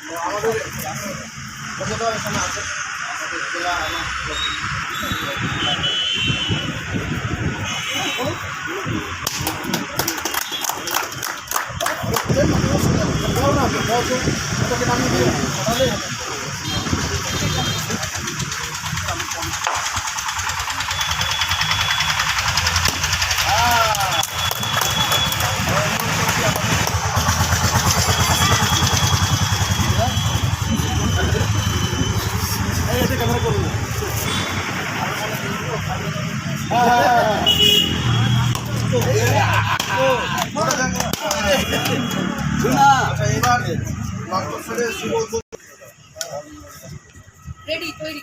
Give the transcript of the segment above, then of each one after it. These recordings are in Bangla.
তো আমাদের কতটা এখানে আছে আমাদের জেলা আমার আচ্ছা এবার মাংসের শুভ উদ্বোধন রেডি তৈরি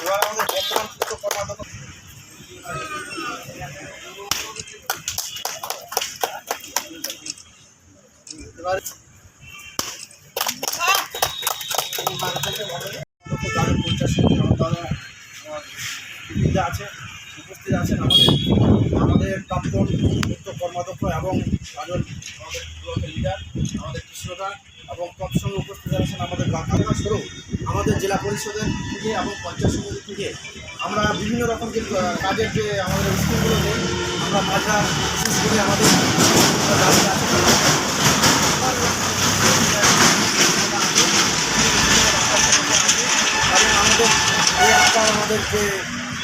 এবার আমাদের বর্তমান পূর্ত কর্মাধ্যক্ষ এবার দিদিরা আছে, উপস্থিত আছেন আমাদের আমাদের প্রাক্তন পূর্ত কর্মাধ্যক্ষ এবং কাজল আমাদের ব্লকের লিডার আমাদের কৃষ্ণদা এবং তৎসঙ্গে উপস্থিত আছেন আমাদের বাঁকানা স্বরূপ আমাদের জেলা পরিষদের থেকে এবং পঞ্চায়েত সমিতি থেকে। আমরা বিভিন্ন রকম যে কাজের যে আমাদের স্কুলগুলো নেই আমরা মাঝরা বিশেষ করে আমাদের দাবি আছে এবং আমাদের এই আমাদের যে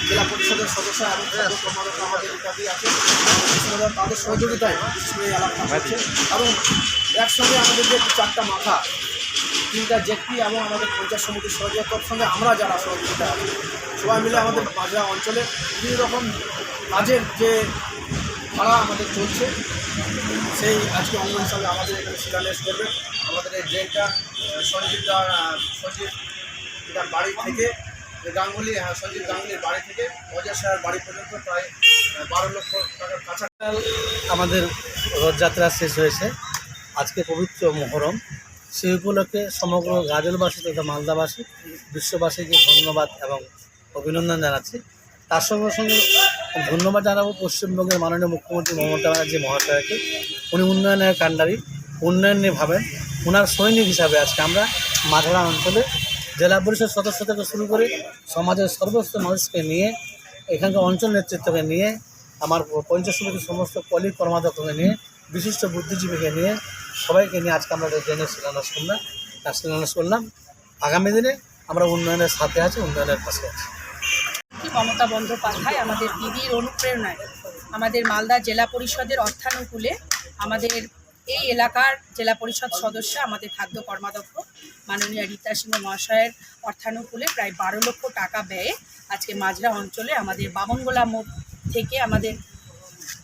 জেলা পরিষদের সদস্য এবং কর্মরত আমাদের ইত্যাদি আছে তাদের সহযোগিতায় এই এলাকা হচ্ছে। এবং একসঙ্গে আমাদের যে চারটা মাথা তিনটা জেপি এবং আমাদের পঞ্চায়েত সমিতির সহযোগিতার সঙ্গে আমরা যারা সহযোগিতা আছি সবাই মিলে আমাদের মাজরা অঞ্চলে বিভিন্ন রকম কাজের যে ভাড়া আমাদের চলছে সেই আজকে অঙ্গ হিসাবে আমাদের এখানে শিলান্যাস করবে। আমাদের এই ড্রেনটা সঞ্জীবদার সঞ্জীব বাড়ি থেকে গাঙ্গুলি হ্যাঁ সঞ্জীব গাঙ্গুলির বাড়ি থেকে অজয় সাহের বাড়ি পর্যন্ত প্রায় বারো লক্ষ টাকার কাছা আমাদের রথযাত্রা শেষ হয়েছে। আজকে পবিত্র মহরম। সেই উপলক্ষে সমগ্র গাজলবাসী তথা মালদাবাসী, বিশ্ববাসীকে ধন্যবাদ এবং অভিনন্দন জানাচ্ছি। তার সঙ্গে সঙ্গে ধন্যবাদ জানাব পশ্চিমবঙ্গের মাননীয় মুখ্যমন্ত্রী মমতা ব্যানার্জি মহাশয়কে। উনি উন্নয়নের কাণ্ডারি, উন্নয়ন নিয়ে ভাবেন। ওনার সৈনিক হিসাবে আজকে আমরা মাঝরা অঞ্চলে জেলা পরিষদ সদস্য থেকে শুরু করে সমাজের সর্বস্ত মানুষকে নিয়ে, এখানকার অঞ্চল নেতৃত্বকে নিয়ে, আমার পঞ্চায়েত সমিতির সমস্ত কলিগ কর্মাধ্যক্ষকে নিয়ে, বিশিষ্ট বুদ্ধিজীবীকে নিয়ে, সবাইকে নিয়ে আজকে আমরা ট্রেনের শিলান্যাস করলাম, তার শিলান্যাস করলাম। আগামী দিনে আমরা উন্নয়নের সাথে আছি, উন্নয়নের পাশে আছি। মমতা বন্দ্যোপাধ্যায় আমাদের দিদির অনুপ্রেরণায়, আমাদের মালদা জেলা পরিষদের অর্থানুকূলে আমাদের এই এলাকার জেলা পরিষদ সদস্য, আমাদের খাদ্য কর্মাধ্যক্ষ মাননীয় রীতা সিংহ মহাশয়ের অর্থানুকূলে প্রায় বারো লক্ষ টাকা ব্যয়ে আজকে মাজরা অঞ্চলে আমাদের বামনগোলা মোড় থেকে আমাদের,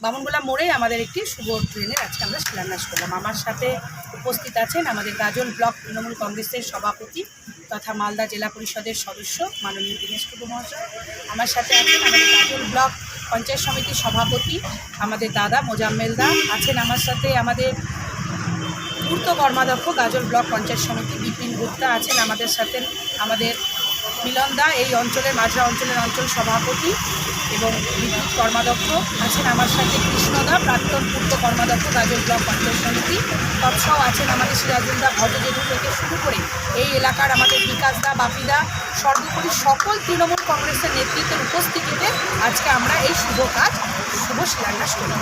বামনগোলা মোড়ে আমাদের একটি শুভ ট্রেনের আজকে আমরা শিলান্যাস করলাম। আমার সাথে উপস্থিত আছেন আমাদের গাজল ব্লক তৃণমূল কংগ্রেসের সভাপতি তথা মালদা জেলা পরিষদের সদস্য মাননীয় দীনেশ টুকু মহাশয়। আমার সাথে আছেন আমাদের গাজল ব্লক পঞ্চায়েত সমিতির সভাপতি, আমাদের দাদা মোজাম্মেল দা আছেন আমার সাথে। আমাদের পূর্ত কর্মাধ্যক্ষ গাজল ব্লক পঞ্চায়েত সমিতি, বিপিন গুপ্তা আছেন আমাদের সাথে। আমাদের মিলন দা, এই অঞ্চলের, মাজরা অঞ্চলের অঞ্চল সভাপতি এবং বিদ্যুৎ কর্মাধ্যক্ষ আছেন আমার সাথে। কৃষ্ণদা প্রাক্তন পূর্ত কর্মাধ্যক্ষ গাজল ব্লক পঞ্চায়েত সমিতি তৎসাও আছেন আমাদের সিরাজুলদা ভদ্রজেঠু থেকে শুরু করে এই এলাকার আমাদের বিকাশ দা বাপিদা সর্বোপরি সকল তৃণমূল কংগ্রেসের নেতৃত্বের উপস্থিতিতে আজকে আমরা এই শুভ কাজ শুভ শিলান্যাস করি।